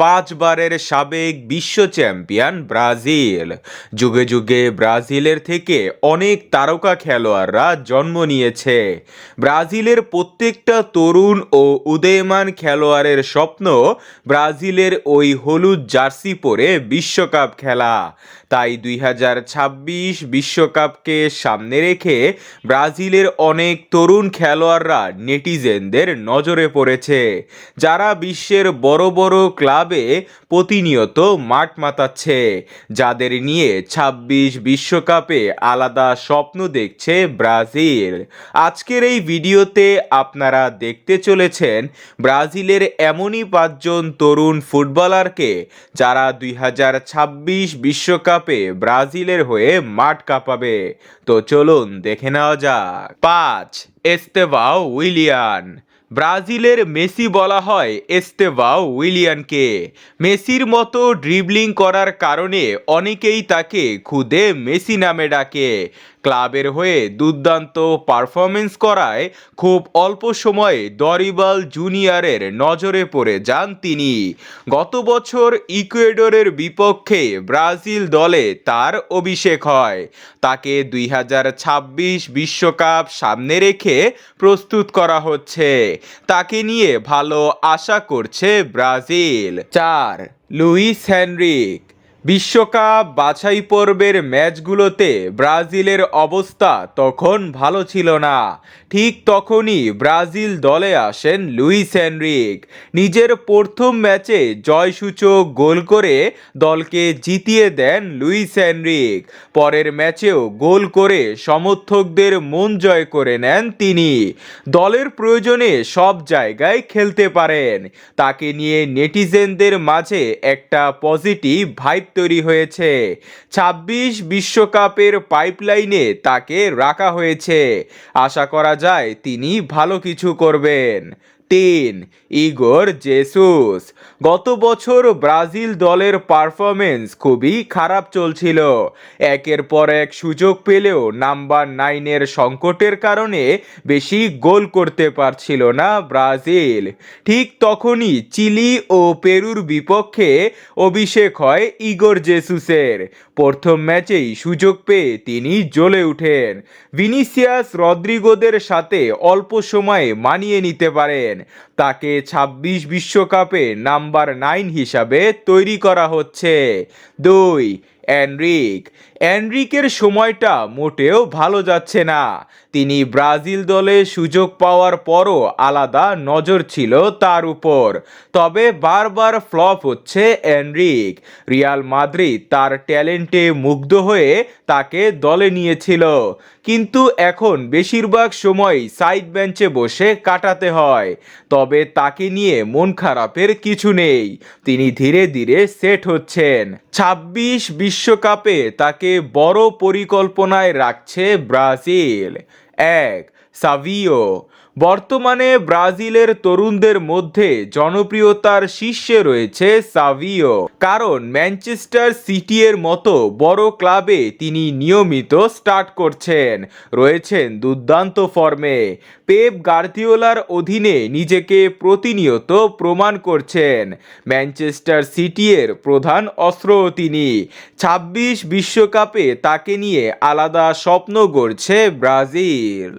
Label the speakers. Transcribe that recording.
Speaker 1: পাঁচবারের সাবেক বিশ্ব champion Brazil. যুগে যুগে ব্রাজিলের থেকে অনেক তারকা খেলোয়াড়রা জন্ম নিয়েছে। ব্রাজিলের প্রত্যেকটা তরুণ ও উদয়মান খেলোয়াড়ের স্বপ্ন ব্রাজিলের ওই হলুদ জার্সি পরে বিশ্বকাপ খেলা। তাই দুই বিশ্বকাপকে সামনে রেখে ব্রাজিলের অনেক তরুণ খেলোয়াড়রা নেটিজেনদের নজরে পড়েছে, যারা বিশ্বের বড় বড় ক্লাবে প্রতিনিয়ত মাঠ মাতাচ্ছে, যাদের নিয়ে ছাব্বিশ বিশ্বকাপে আলাদা স্বপ্ন দেখছে ব্রাজিল। আজকের এই ভিডিওতে আপনারা দেখতে চলেছেন ব্রাজিলের এমনই পাঁচজন তরুণ ফুটবলারকে, যারা দুই বিশ্বকাপে ব্রাজিলের হয়ে মাঠ কাঁপাবে। তো চলুন দেখে নেওয়া যাক। পাঁচ এস্তেভাও উইলিয়ান। ব্রাজিলের মেসি বলা হয় এস্তেবাও উইলিয়ানকে। মেসির মতো ড্রিবলিং করার কারণে অনেকেই তাকে খুদে মেসি নামে ডাকে। ক্লাবের হয়ে দুর্দান্ত পারফরমেন্স করায় খুব অল্প সময়ে দরিবাল জুনিয়রের নজরে পড়ে যান তিনি। গত বছর ইকুয়েডরের বিপক্ষে ব্রাজিল দলে তার অভিষেক হয়। তাকে দুই বিশ্বকাপ সামনে রেখে প্রস্তুত করা হচ্ছে। তাকে নিয়ে ভালো আশা করছে ব্রাজিল। চার, লুইস হেনরিক। বিশ্বকাপ বাছাই পর্বের ম্যাচগুলোতে ব্রাজিলের অবস্থা তখন ভালো ছিল না। ঠিক তখনই ব্রাজিল দলে আসেন লুইস হেনরিক নিজের প্রথম ম্যাচে জয়সূচক গোল করে দলকে জিতিয়ে দেন লুইস হেনরিক পরের ম্যাচেও গোল করে সমর্থকদের মন জয় করে নেন তিনি। দলের প্রয়োজনে সব জায়গায় খেলতে পারেন। তাকে নিয়ে নেটিজেনদের মাঝে একটা পজিটিভ ভাইব তৈরি হয়েছে। ছাব্বিশ বিশ্বকাপের পাইপলাইনে তাকে রাখা হয়েছে। আশা করা যায় তিনি ভালো কিছু করবেন। তিন, ইগোর জেসুস। গত বছর ব্রাজিল দলের পারফরমেন্স খুবই খারাপ চলছিল। একের পর এক সুযোগ পেলেও নাম্বার নাইনের সংকটের কারণে বেশি গোল করতে পারছিল না ব্রাজিল। ঠিক তখনই চিলি ও পেরুর বিপক্ষে অভিষেক হয় ইগোর জেসুসের। প্রথম ম্যাচেই সুযোগ পেয়ে তিনি জ্বলে উঠেন ভিনিসিয়াস রদ্রিগোদের সাথে অল্প সময়ে মানিয়ে নিতে পারেন। তাকে ছাব্বিশ বিশ্বকাপে নাম্বার নাইন হিসাবে তৈরি করা হচ্ছে। দুই অ্যানরিক অ্যানরিকের সময়টা মোটেও ভালো যাচ্ছে না। তিনি ব্রাজিল দলে সুযোগ পাওয়ার পরও আলাদা নজর ছিল তার উপর। তবে বারবার ফ্লপ হচ্ছে অ্যানরিক রিয়াল মাদ্রিদ তার ট্যালেন্টে মুগ্ধ হয়ে তাকে দলে নিয়েছিল। কিন্তু এখন বেশিরভাগ সময় সাইড বেঞ্চে বসে কাটাতে হয়। তবে তাকে নিয়ে মন খারাপের কিছু নেই। তিনি ধীরে ধীরে সেট হচ্ছেন। ছাব্বিশ বিশ্বকাপে তাকে বড় পরিকল্পনায় রাখছে ব্রাজিল। এক সাভিও। বর্তমানে ব্রাজিলের তরুণদের মধ্যে জনপ্রিয়তার শীর্ষে রয়েছে সাভিও। কারণ ম্যানচেস্টার সিটি এর মতো বড় ক্লাবে তিনি নিয়মিত স্টার্ট করছেন। রয়েছেন দুর্দান্ত ফর্মে। পেপ গার্দিওলার অধীনে নিজেকে প্রতিনিয়ত প্রমাণ করছেন। ম্যানচেস্টার সিটি এর প্রধান অস্ত্র তিনি। ছাব্বিশ বিশ্বকাপে তাকে নিয়ে আলাদা স্বপ্ন গড়ছে ব্রাজিল।